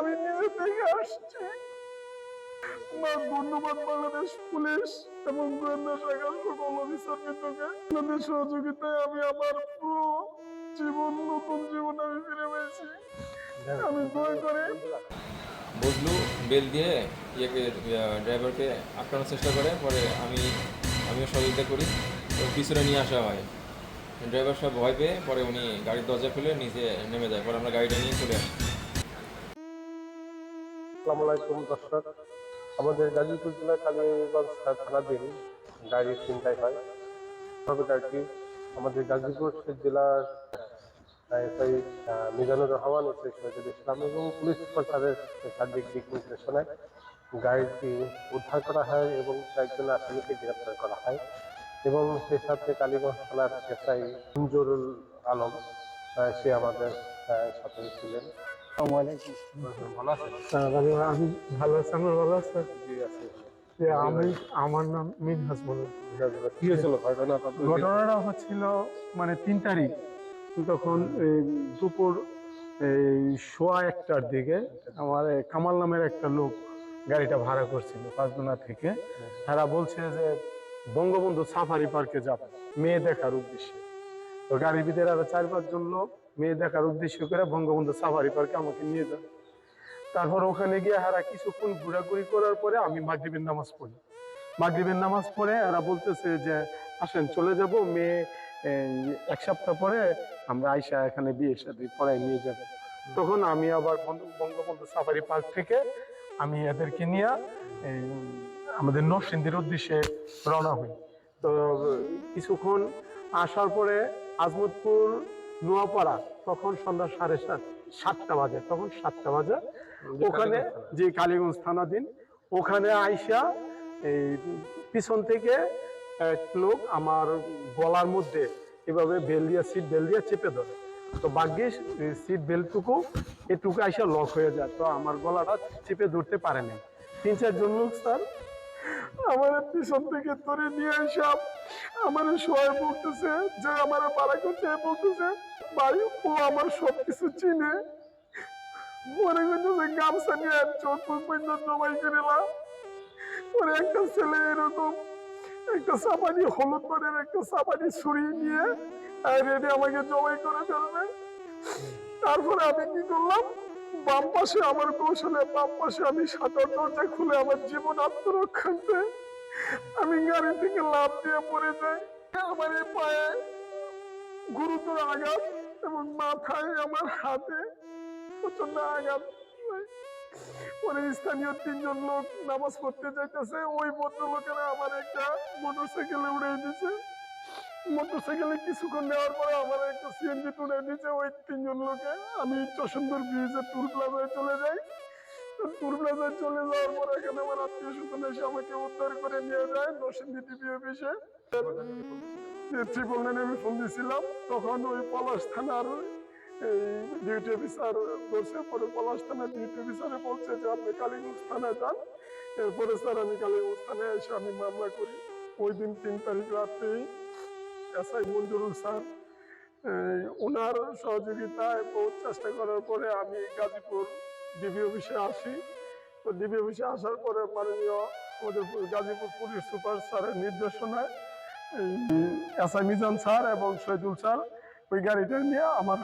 আমি নিজে থেকে আসছি। মা ধন্যবাদ বাংলাদেশ পুলিশ এবং গোয়েন্দা শাখার সকল অফিসার বৃন্দকে আপনাদের সহযোগিতায় আমি আমার পুরো জীবন, নতুন জীবন আমি ফিরে পেয়েছি। আমি দয়া করে বজলু বেল দিয়ে ইয়েকে ড্রাইভারকে আটকানোর চেষ্টা করে, পরে আমি, আমিও সহযোগিতা করি। পিছনে নিয়ে আসা হয়। ড্রাইভার সব ভয় পেয়ে পরে উনি গাড়ির দরজা খুলে নিচে নেমে যায়। পরে আমরা গাড়িটা নিয়ে চলে আসি। আসসালামু আলাইকুম, দর্শক। আমাদের গাজীপুর জেলার কালীগঞ্জ থানাধীন গাড়ির চিন্তায় হয়। গাড়িটি আমাদের গাজীপুর জেলার মিজানুর রহমান ও ইসলাম এবং পুলিশ প্রশাসনের সার্বিক দিক নির্দেশনায় গাড়িটি উদ্ধার করা হয় এবং কয়েকজন আসামিকে গ্রেপ্তার করা হয় এবং সে সাথে কালীগঞ্জ থানার এসআই মঞ্জুরুল আলম সে আমাদের সাথে ছিলেন। ভালো আছেন আমি ভালো আছি আমি ভালো আছে। যে আমি আমার নাম মিনহাস বলুন কি হয়েছিল? ঘটনাটা হচ্ছিল মানে তিন তারিখ। তখন এই দুপুর এই সোয়া একটার দিকে আমার কামাল নামের একটা লোক গাড়িটা ভাড়া করছিল পাঁচদোনা থেকে। তারা বলছে যে বঙ্গবন্ধু সাফারি পার্কে যাবে মেয়ে দেখার উদ্দেশ্যে। তো গাড়ির ভিতরে আরও চার পাঁচজন লোক মেয়ে দেখার উদ্দেশ্য করে বঙ্গবন্ধু সাফারি পার্কে আমাকে নিয়ে যাবে তারপর ওখানে গিয়ে হারা কিছুক্ষণ ঘোরাঘুরি করার পরে আমি মাগরিবের নামাজ পড়ি। মাগরিবের নামাজ পড়ে এরা বলতেছে যে, আসেন, চলে যাব। মেয়ে এক সপ্তাহ পরে আমরা আইসা এখানে বিয়ে সাথে পড়াই নিয়ে যাব। তখন আমি আবার বন্ধু- বঙ্গবন্ধু সাফারি পার্ক থেকে আমি এদেরকে নিয়ে আমাদের নরসিংদীর উদ্দেশ্যে রওনা হই। তো, কিছুক্ষণ আসার পরে আজমতপুর নোয়াপাড়া তখন সন্ধ্যা সাড়ে সাত সাতটা বাজে তখন সাতটা বাজে। ওখানে যে কালীগঞ্জ থানাধীন ওখানে আইসা এই পিছন থেকে এক লোক আমার গলার মধ্যে এভাবে বেল দিয়ে সিট বেল দিয়ে চেপে ধরে। তো ভাগ্যিস সিট বেল্টটুকু এটুকু আইসা লক হয়ে যায় তো আমার গলাটা চেপে ধরতে পারে নাই। তিন চারজন লোক স্যার আমার পিছন থেকে ধরে নিয়ে আইসা আমার বলতেছে, যে আমার করতে বলতেছে ও আমার সব কিছু চিনে। মনে করতেছে, গামছা নিয়ে পর্যন্ত জমাই একটা ছেলে এরকম একটা হলুদ বনের একটা সাবানি ছুরি নিয়ে রেডি আমাকে জমাই করে ফেলবে। তারপরে আমি কি করলাম, বাম পাশে আমার কৌশলে বাম পাশে আমি সাঁতার দরজা খুলে আমার জীবন আত্মরক্ষার্থে আমি গাড়ি থেকে লাভ দিয়ে পড়ে যাই। আমার এই পায়ে গুরুতর আঘাত এবং মাথায় আমার হাতে প্রচণ্ড আঘাত পরে স্থানীয় তিনজন লোক নামাজ পড়তে যাইতেছে। ওই ভদ্রলোকেরা আমার একটা মোটর সাইকেলে উড়ে দিছে। মোটর সাইকেলে কিছুক্ষণ নেওয়ার পরে আমার একটা সিএনজি উড়ে দিছে। ওই তিনজন লোকে আমি চশন্দর ব্রিজে টুল প্লাজায় চলে যাই। আপনি কালীগঞ্জ থানায় যান। এরপরে স্যার আমি কালীগঞ্জ থানায় এসে আমি মামলা করি। ওই দিন তিন তারিখ রাত্রেই এসআই মঞ্জুরুল স্যার ওনার সহযোগিতায় বহুত চেষ্টা করার পরে আমি গাজীপুর ডিবি অফিসে আসি। তো ডিবি অফিসে আসার পরে মাননীয় আমাদের গাজীপুর পুলিশ সুপার স্যারের নির্দেশনায় এসআই মিজান স্যার এবং শহীদুল স্যার ওই গাড়িটা নিয়ে আমার,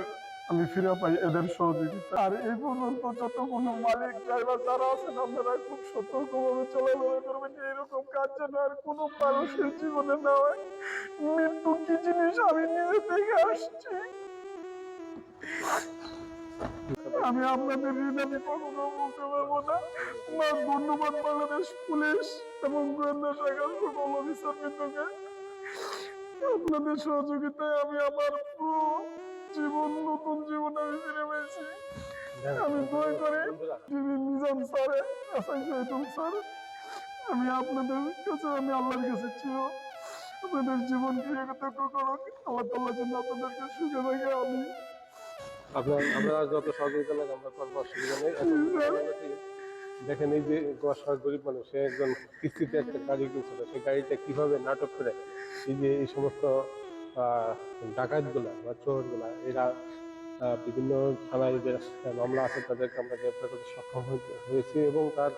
আমি ফিরে পাই এদের সহযোগিতা। আর এই পর্যন্ত যত কোনো মালিক, ড্রাইভার যারা আছেন, আপনারা খুব সতর্কভাবে চলাফেরা করবেন যে এরকম কাজ যেন আর কোনো মানুষের জীবনে না হয়। মৃত্যু কি জিনিস আমি নিজে থেকে আসছি। আমি আপনাদের আমি কখনো বলতে পারব না। মা, ধন্যবাদ বাংলাদেশ পুলিশ এবং গোয়েন্দা শাখার সকল অফিসার বৃন্দকে আপনাদের সহযোগিতায় আমি আমার পুরো জীবন, নতুন জীবন আমি ফিরে পেয়েছি। আমি দয়া করে TV Nizam sir SI Shahidul sir, আমি আপনাদের কাছে, আমি আল্লাহর কাছে চির আপনাদের জীবন ফিরে কৃতজ্ঞ করুক আল্লাহ তাল্লাহ জন্য আপনাদেরকে সুখে থাকে আমি আপনার আমরা যত সহযোগিতা লাগে আমরা করব অসুবিধা নেই। দেখেন এই যে অসহায় গরিব মানুষ সে একজন কিস্তিতে একটা গাড়ি কিনছিল সেই গাড়িটা কীভাবে নাটক করে এই যে এই সমস্ত ডাকাতগুলা বা চোরগুলা এরা বিভিন্ন থানায় যে মামলা আছে তাদেরকে আমরা গ্রেপ্তার করতে সক্ষম হয়েছি এবং তার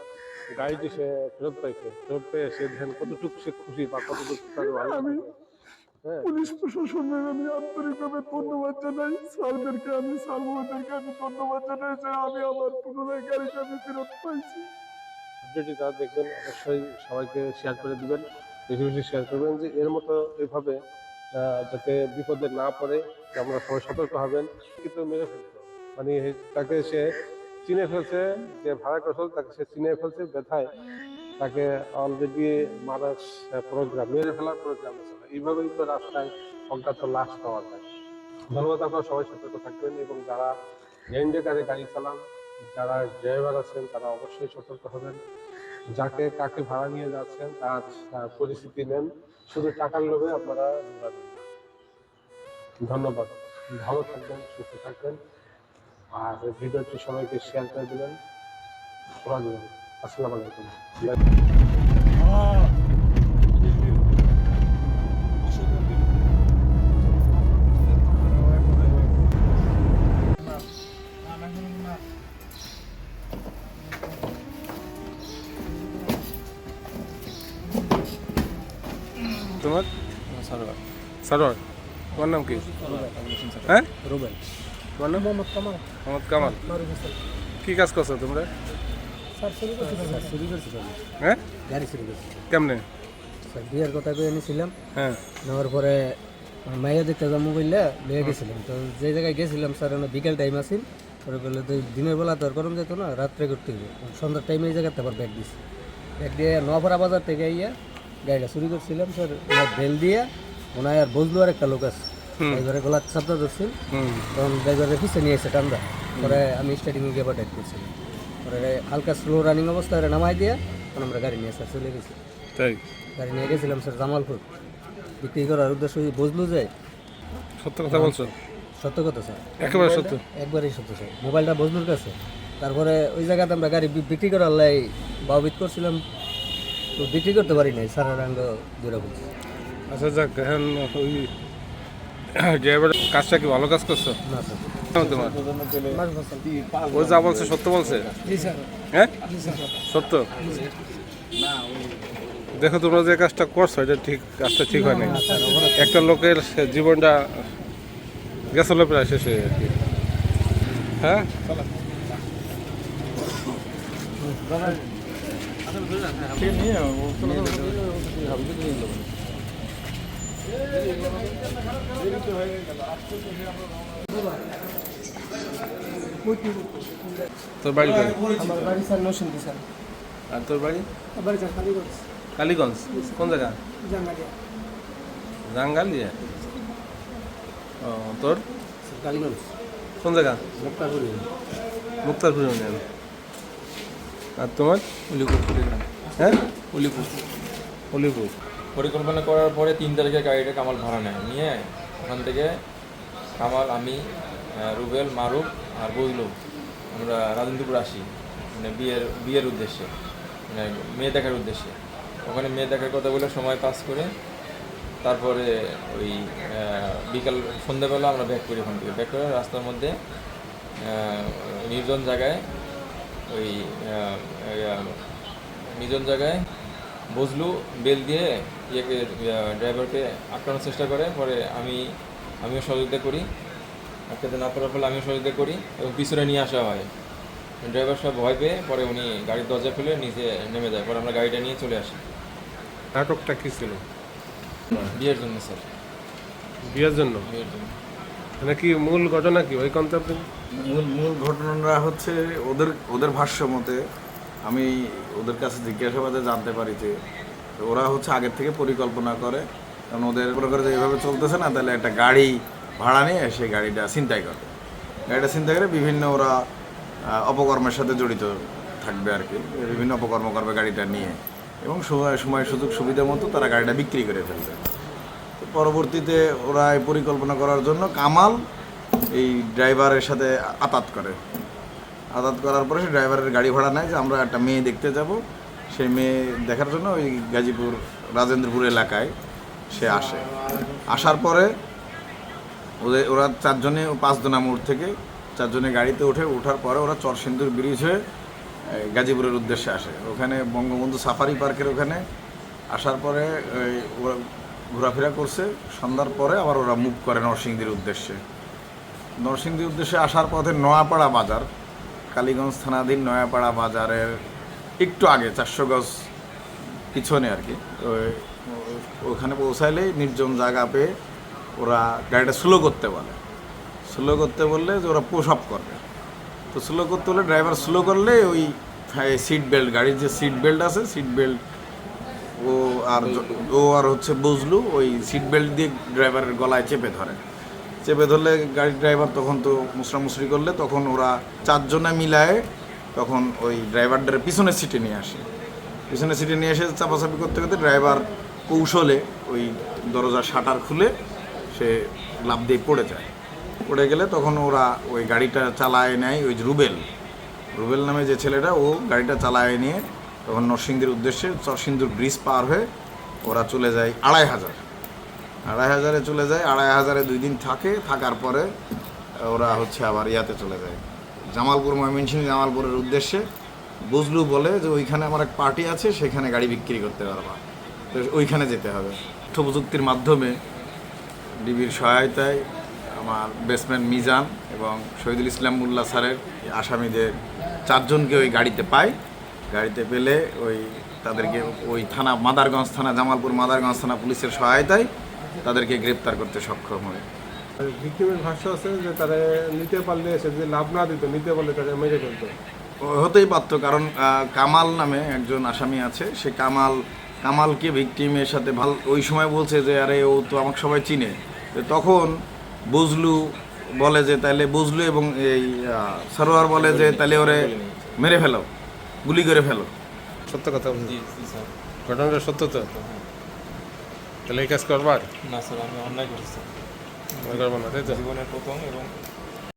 গাড়িটি সে ফেরত পাইছে। ফেরত পেয়ে সে ধ্যান কতটুকু সে খুশি বা কতটুকু তার ভালো পুলিশ প্রশাসনের আমি আন্তরিকভাবে ধন্যবাদ জানাই। স্যারদেরকে আমি স্যার মহোদয়কে আমি ধন্যবাদ জানাই যে আমি আমার পুনরায় গাড়িটা আমি ফেরত পাইছি। ভিডিওটি যারা দেখবেন অবশ্যই সবাইকে শেয়ার করে দিবেন বেশি বেশি শেয়ার করবেন যে এর মতো এইভাবে যাতে বিপদে না পড়ে আমরা সবাই সতর্ক হবেন কিন্তু মেরে ফেলতো মানে তাকে সে চিনে ফেলছে যে ভাড়া করছিল তাকে সে চিনে ফেলছে ব্যথায় তাকে অলরেডি মারার প্রোগ্রাম মেরে ফেলার প্রোগ্রাম ছিল এইভাবেই তো রাস্তায় অজ্ঞাত লাশ পাওয়া যায়। ধন্যবাদ আপনারা সবাই, সতর্ক থাকবেন এবং যারা কাজে গাড়ি চালান, যারা ড্রাইভার আছেন, তারা অবশ্যই সতর্ক হবেন। যাকে কাকে ভাড়া নিয়ে যাচ্ছেন, তার পরিস্থিতি নেন। শুধু টাকার লোভে আপনারা ধন্যবাদ। ভালো থাকবেন, সুস্থ থাকবেন। আর ভিডিওটি সবাইকে শেয়ার করে দেবেন। দেবেন। আসসালামু আলাইকুম। সারোয়ার তোমার নাম কি? হ্যাঁ? রুবেল। তোমার নাম? মোহাম্মদ কামাল। মোহাম্মদ কামাল। কি কাজ করছ তোমরা? করছি হ্যাঁ? গাড়ি শুরু করছি। কেমনে? স্যার বিয়ের কথা কয়ে এনেছিলাম। হ্যাঁ। নেওয়ার পরে মাইয়া দেখতে যাব বললে লিয়ে গেছিলাম। তো যে জায়গায় গেছিলাম স্যার বিকেল টাইম আসিল পরে বললে তো দিনের বেলা তো গরম যেত না রাত্রে করতে হবে সন্ধ্যার টাইমে এই জায়গাতে আবার ব্যাগ দিছি। ব্যাগ দিয়ে নোয়াপাড়া বাজার থেকে ইয়া গাড়িটা চুরি করছিলাম স্যার। বেল দিয়ে ওনার আর বজলু আর একটা লোক আছে। ড্রাইভারের গলার চাপটা ধরছিল। তখন ড্রাইভারের পিছিয়ে নিয়ে এসে টান্দা পরে আমি স্টার্টিংয়ে গিয়ে টাইট করছিলাম পরে হালকা স্লো রানিং অবস্থায় নামাই দিয়ে তখন আমরা গাড়ি নিয়ে স্যার চলে গেছি। তাই? গাড়ি নিয়ে গেছিলাম স্যার জামালপুর। বিক্রি করার উদ্দেশ্য বুঝলো যে সত্য কথা বলছো? সত্য কথা স্যার। একেবারে সত্য। একবারেই সত্য স্যার। মোবাইলটা বজলুর কাছে। তারপরে ওই জায়গাতে আমরা গাড়ি বিক্রি করার লাই বাবিত করছিলাম। তো বিক্রি করতে পারি নাই স্যার রাঙ্গ দূরে আচ্ছা যাক এখন ওই ড্রাইভার কাজটা কি ভালো কাজ করছ? তোমার? ও যা বলছে সত্য বলছে? হ্যাঁ? সত্য? দেখো তোমরা যে কাজটা করছ এটা ঠিক কাজটা ঠিক হয় নাই একটা লোকের জীবনটা গেছিল প্রায় শেষ হয়ে আর কি হ্যাঁ তোর বাড়ি? আমার বাড়ি স্যার নরসিংদী স্যার। আর তোর বাড়ি? বাড়ি স্যার করছি কালীগঞ্জ? কোন জায়গা? জাঙ্গালিয়া। রাঙ্গালিয়া ও তোর? কালীগঞ্জ। কোন জায়গা? মুক্তাপুরি মুক্তারপুর ইউনিয়ন। আর তোমার? উলিপুর। হ্যাঁ? উলিপুর। অলিপুর পরিকল্পনা করার পরে তিন তারিখে গাড়িটা কামাল ভাড়া নেয়। নিয়ে ওখান থেকে কামাল, আমি রুবেল, মারুফ আর বজলু আমরা রাজেন্দ্রপুর আসি। মানে বিয়ের বিয়ের উদ্দেশ্যে। মানে মেয়ে দেখার উদ্দেশ্যে। ওখানে মেয়ে দেখার কথা বলে সময় পাস করে তারপরে ওই বিকাল, সন্ধ্যাবেলা আমরা ব্যাক করি ওখান থেকে। ব্যাক করে রাস্তার মধ্যে নির্জন জায়গায় ওই নির্জন জায়গায় বজলু বেল দিয়ে ইয়েকে ড্রাইভারকে আটকানোর চেষ্টা করে পরে আমি আমিও সহযোগিতা করি। আটকাতে না পারার ফলে আমিও সহযোগিতা করি এবং পিছনে নিয়ে আসা হয়। ড্রাইভার সব ভয় পেয়ে পরে উনি গাড়ির দরজা খুলে নিচে নেমে যায় পরে আমরা গাড়িটা নিয়ে চলে আসি। নাটকটা কী ছিল? বিয়ের জন্য স্যার। বিয়ের জন্য? বিয়ের জন্য। মানে কি মূল ঘটনা কি? ওই কন্টেন্ট মূল মূল ঘটনাটা হচ্ছে ওদের ওদের ভাষ্য মতে আমি ওদের কাছে জিজ্ঞাসাবাদে জানতে পারি যে ওরা হচ্ছে আগের থেকে পরিকল্পনা করে। কারণ ওদের মনে করে যে এভাবে চলতেছে না, তাহলে একটা গাড়ি ভাড়া নিয়ে সেই গাড়িটা ছিনতাই করে। গাড়িটা ছিনতাই করে বিভিন্ন ওরা অপকর্মের সাথে জড়িত থাকবে আর কি। বিভিন্ন অপকর্ম করবে গাড়িটা নিয়ে এবং সময় সময়, সুযোগ, সুবিধা মতো তারা গাড়িটা বিক্রি করে ফেলবে। পরবর্তীতে ওরা এই পরিকল্পনা করার জন্য কামাল এই ড্রাইভারের সাথে আতাত করে। আতাত করার পরে সে ড্রাইভারের গাড়ি ভাড়া নেয় যে আমরা একটা মেয়ে দেখতে যাব। সেই মেয়ে দেখার জন্য ওই গাজীপুর, রাজেন্দ্রপুর এলাকায় সে আসে। আসার পরে ওদের, ওরা চারজনে পাঁচদোনা মোড় থেকে চারজনে গাড়িতে ওঠে ওঠার পরে ওরা চরসিন্দুর ব্রিজ হয়ে গাজীপুরের উদ্দেশ্যে আসে। ওখানে বঙ্গবন্ধু সাফারি পার্কের ওখানে আসার পরে ওরা ঘোরাফেরা করছে। সন্ধ্যার পরে আবার ওরা মুভ করে নরসিংদীর উদ্দেশ্যে। নরসিংদীর উদ্দেশ্যে আসার পথে নয়াপাড়া বাজার। কালীগঞ্জ থানাধীন নয়াপাড়া বাজারের একটু আগে, চারশো গজ পিছনে আর কি। ওখানে পৌঁছাইলেই নির্জন জায়গা পেয়ে ওরা গাড়িটা স্লো করতে বলে। স্লো করতে বললে যে ওরা পোষ আপ করবে। তো স্লো করতে হলে ড্রাইভার স্লো করলে ওই সিট বেল্ট গাড়ির যে সিট বেল্ট আছে সিট বেল্ট ও আর ও আর হচ্ছে বুঝলু, ওই সিট বেল্ট দিয়ে ড্রাইভারের গলায় চেপে ধরে। চেপে ধরলে গাড়ির ড্রাইভার তখন তো মুসরামুসরি করলে, তখন ওরা চারজনে মিলায়ে তখন ওই ড্রাইভারটার পিছনের সিটে নিয়ে আসে। পিছনের সিটে নিয়ে এসে চাপাচাপি করতে করতে ড্রাইভার কৌশলে ওই দরজার শাটার খুলে সে লাভ দিয়ে পড়ে যায়। পড়ে গেলে তখন ওরা ওই গাড়িটা চালায় নেয় ওই রুবেল। রুবেল নামে যে ছেলেটা, ও গাড়িটা চালায় নিয়ে তখন নরসিংদীর উদ্দেশ্যে চরসিন্দুর ব্রিজ পার হয়ে ওরা চলে যায় আড়াই হাজার। আড়াই হাজারে চলে যায়, আড়াই হাজারে দুই দিন থাকে, থাকার পরে ওরা হচ্ছে আবার ইয়াতে চলে যায়। জামালপুর, ময়মনসিংহ, জামালপুরের উদ্দেশ্যে বুঝলু বলে যে ওইখানে আমার এক পার্টি আছে, সেখানে গাড়ি বিক্রি করতে পারবা। তো ওইখানে যেতে হবে। তথ্য প্রযুক্তির মাধ্যমে ডিবির সহায়তায় আমার বেসম্যান মিজান এবং শহীদুল ইসলাম মোল্লা স্যারের আসামিদের চারজনকে ওই গাড়িতে পাই। গাড়িতে পেলে ওই তাদেরকে ওই থানা, মাদারগঞ্জ থানা, জামালপুর মাদারগঞ্জ থানা পুলিশের সহায়তায় তাদেরকে গ্রেপ্তার করতে সক্ষম হয় ভিক্টিমের ভাষ্য আছে যে তারা নিতে পারলে সে যদি লাভ না দিত নিতে পারলে তাদের মেরে ফেলতো। ও হতেই পারতো কারণ কামাল নামে একজন আসামি আছে। সে কামাল কামালকে ভিকটিমের সাথে ভালো ওই সময় বলছে যে আরে ও তো আমাকে সবাই চিনে। তো তখন বুঝলু বলে যে তাহলে বুঝলু এবং এই সরোয়ার বলে যে তাহলে ওরে মেরে ফেলো গুলি করে ফেলো। সত্য কথা ঘটনাটা সত্য তো? তাহলে এই কাজ করবার? না স্যার আমি অন্যায় করছি। করব না তাই তো? জীবনের প্রথম এবং